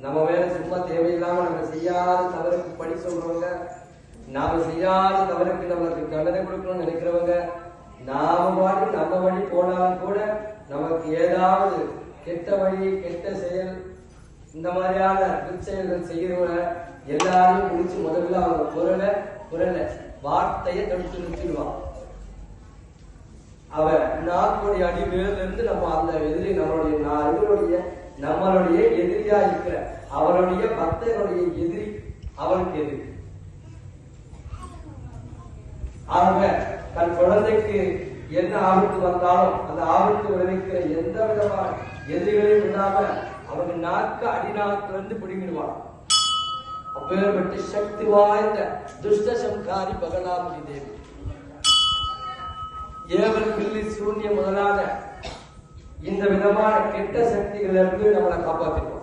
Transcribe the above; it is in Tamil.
நம்ம மேல சும்மா தேவையில்லாம நம்ம செய்யாத தவறுக்கு படி சொல்றவங்க நாம செய்யாத தவறுக்கு நம்மளுக்கு தண்டனை கொடுக்கணும்னு நினைக்கிறவங்க நாம பாட்டு நம்ம வழி போனாலும் கூட நமக்கு ஏதாவது கெட்ட வழி கெட்ட செயல் இந்த மாதிரியான துச்செயல்கள் செய்யறவங்க எல்லாரையும் முடிச்சு முதல்ல அவங்க குரலை குரலை வார்த்தையை தடுத்து நிறுத்திடுவான் அவன் நாற்பது அடி மேல இருந்து நம்ம அந்த எதிரி நம்மளுடைய இவருடைய நம்மளுடைய எதிரியா இருக்கிற அவருடைய பக்தனுடைய எதிரி அவனுக்கு எதிரி. ஆக தன் குழந்தைக்கு என்ன ஆபத்து வந்தாலும் அந்த ஆபத்து விளைவிக்கிற எந்த விதமான எதிரிகளையும் இல்லாம அவங்க நாக்கு அடிநாக்கிலிருந்து வந்து பிடிங்கிடுவான். அப்பேற்பட்ட சக்தி வாய்ந்த துஷ்ட சம்காரி பகலாமுடி தேவி. ஏவல் பில்லி சூன்ய முதலான இந்த விதமான கெட்ட சக்திகளிலிருந்து நம்மளை காப்பாற்றிடுவோம்